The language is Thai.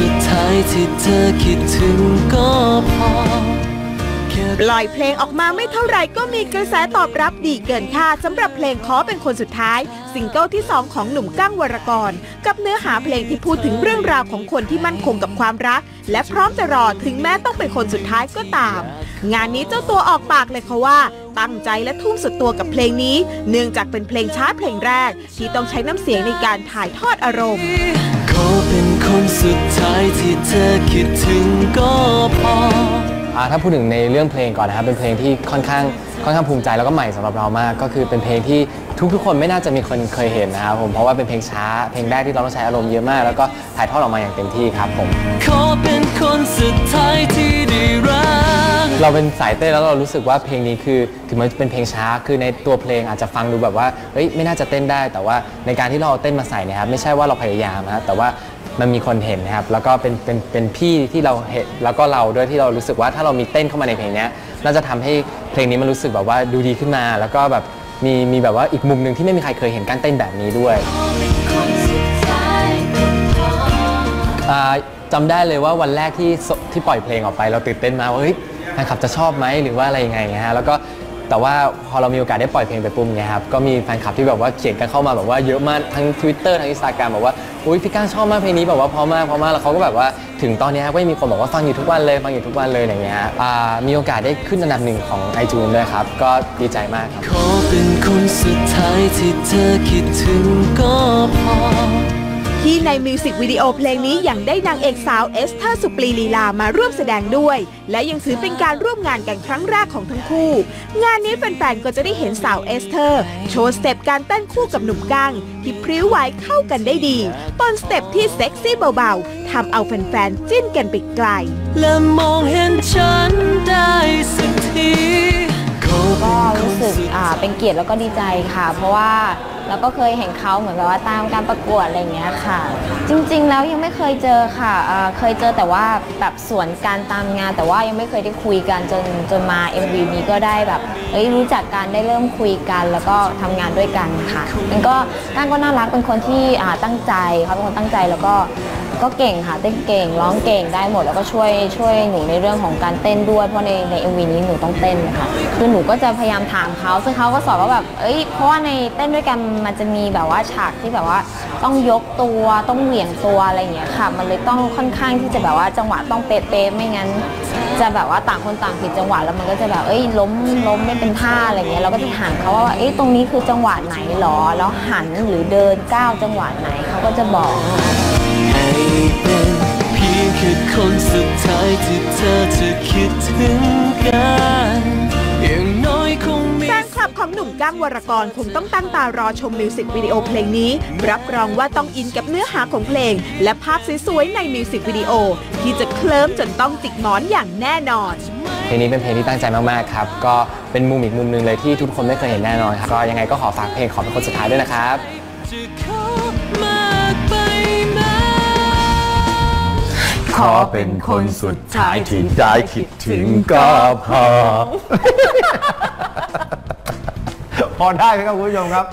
สุดท้ายที่เธอคิดถึงก็พอปล่อยเพลงออกมาไม่เท่าไหร่ก็มีกระแสตอบรับดีเกินคาดสำหรับเพลงขอเป็นคนสุดท้าย ซิงเกิลที่ 2 ของหนุ่มก้างวรกร กับเนื้อหาเพลงที่พูดถึงเรื่องราวของคนที่มั่นคงกับความรัก และพร้อมจะรอถึงแม้ต้องเป็นคนสุดท้ายก็ตาม งานนี้เจ้าตัวออกปากเลยค่ะว่าตั้งใจและทุ่มสุดตัวกับเพลงนี้ เนื่องจากเป็นเพลงช้าเพลงแรก ที่ต้องใช้น้ำเสียงในการถ่ายทอดอารมณ์ คนสุดท้ายที่เธอคิดถึงก็พออ่าถ้าพูดถึงในเรื่องเพลงก่อนนะครับเป็นเพลงที่ค่อนข้างค่อนข้างภูมิใจแล้วก็ใหม่สำหรับเรามาก ก็คือเป็นเพลงที่ทุกๆคนไม่น่าจะมีคนเคยเห็นนะครับผมเพราะว่าเป็นเพลงช้า เพลงแรกที่เราต้องใช้อารมณ์เยอะมาก แล้วก็ถ่ายทอดออกมาอย่างเต็มที่ครับผมขอเป็นคนสุดท้ายที่ได้รักเราเป็นสายเต้นแล้วเรารู้สึกว่าเพลงนี้คือถึงมันเป็นเพลงช้าคือในตัวเพลงอาจจะฟังดูแบบว่าเฮ้ยไม่น่าจะเต้นได้ แต่ว่าในการที่เราเอาเต้นมาใส่เนะครับไม่ใช่ว่าเราพยายามนะแต่ว่า มันมีคนเห็นนะครับ แล้วก็เป็นเป็นเป็นพี่ที่เราเห็นแล้วก็เราด้วยที่เรารู้สึกว่าถ้าเรามีเต้นเข้ามาในเพลงเนี้ยน่าจะทำให้เพลงนี้มันรู้สึกแบบว่าดูดีขึ้นมา แล้วก็แบบมีมีแบบว่าอีกมุมหนึ่งที่ไม่มีใครเคยเห็นการเต้นแบบนี้ด้วย อ่าจำได้เลยว่าวันแรกที่สที่ปล่อยเพลงออกไปเราตื่นเต้นมากว่าเฮ้ยแฟนคลับจะชอบไหมหรือว่าอะไรยังไงเงี้ยฮะแล้วก็ แต่ว่าพอเรามีโอกาสได้ปล่อยเพลงไปปุ๊บเนี่ยครับก็มีแฟนคลับที่แบบว่าเขียนกันเข้ามาแบบว่าเยอะมากทั้ง Twitter ทั้ง Instagram บอกว่าอุ้ยพี่ก้างชอบมากเพลงนี้แบบว่าเพราะมากเพราะมากแล้วเขาก็แบบว่าถึงตอนนี้ก็ยังมีคนบอกว่าฟังอยู่ทุกวันเลยฟังอยู่ทุกวันเลยอย่างเงี้ยมีโอกาสได้ขึ้นอันดับหนึ่งของ iTunes ด้วยครับ ก็ดีใจมากครับขอเป็นคนสุดท้ายที่เธอคิดถึงก็พอ ที่ในมิวสิกวิดีโอเพลงนี้ยังได้นางเอกสาวเอสเธอร์สุปรีลีลามาร่วมแสดงด้วย และยังถือเป็นการร่วมงานกันครั้งแรกของทั้งคู่ งานนี้แฟนๆก็จะได้เห็นสาวเอสเธอร์ โชว์สเต็ปการเต้นคู่กับหนุ่มก้างที่พริ้วไหวเข้ากันได้ดีตอนสเต็ปที่เซ็กซี่เบาๆทำเอาแฟนๆจิ้นกันไปไกลและมองเห็นฉันได้สักที สึกเป็นเกียรติแล้วก็ดีใจค่ะ เพราะว่าเราก็เคยเห็นเขาเหมือนแบบว่าตามการประกวดอะไรอย่างเงี้ยค่ะ จริงๆแล้วยังไม่เคยเจอค่ะเคยเจอแต่ว่าแบบสวนการตามงาน แต่ว่ายังไม่เคยได้คุยกันจนจนมา MV นี้ก็ได้แบบเอ้ยรู้จักกันได้เริ่มคุยกัน แล้วก็ทำงานด้วยกันค่ะมันก็ก้างก็น่ารักเป็นคนที่ตั้งใจเขาเป็นคนตั้งใจแล้วก็ ก็เก่งค่ะเต้นเก่งร้องเก่งได้หมดแล้วก็ช่วยช่วยหนูในเรื่องของการเต้นด้วยเพราะในใน MV นี้หนูต้องเต้นนะคะคือหนูก็จะพยายามถามเขาซึ่งเขาก็สอนว่าแบบเอ้ยเพราะว่าในเต้นด้วยกันมันจะมีแบบว่าฉากที่แบบว่าต้องยกตัวต้องเหวี่ยงตัวอะไรอย่างเงี้ยค่ะ มันเลยต้องค่อนข้างที่จะแบบว่าจังหวะต้องเป๊ะๆไม่งั้น จะแบบว่าต่างคนต่างผิดจังหวะแล้วมันก็จะแบบเอ้ยล้มล้มไม่เป็นท่าอะไรเงี้ยเราก็จะถามเขาว่าเอ้ยตรงนี้คือจังหวะไหนหรอแล้วหันหรือเดินก้าวจังหวะไหนเขาก็จะบอก เป็นเพียงแค่คนสุดท้ายที่เธอจะคิดถึงกันอย่างน้อยคงมีแฟนคลับของหนุ่มก้างวรกรคงต้องตั้งตารอชมมิวสิกวิดีโอเพลงนี้ รับรองว่าต้องอินกับเนื้อหาของเพลง และภาพสวยๆในมิวสิกวิดีโอ ที่จะเคลิ้มจนต้องจิกหมอนอย่างแน่นอน เพลงนี้เป็นเพลงที่ตั้งใจมากๆครับ ก็เป็นมุมอีกมุมหนึ่งเลยที่ทุกคนไม่เคยเห็นแน่นอนครับก็ยังไงก็ขอฝากเพลงขอเป็นคนสุดท้ายด้วยนะครับ อเป็นคนสุดท้ายที่ได้คิดถึงก็พอ พอได้ไหมครับคุณผู้ชมครับ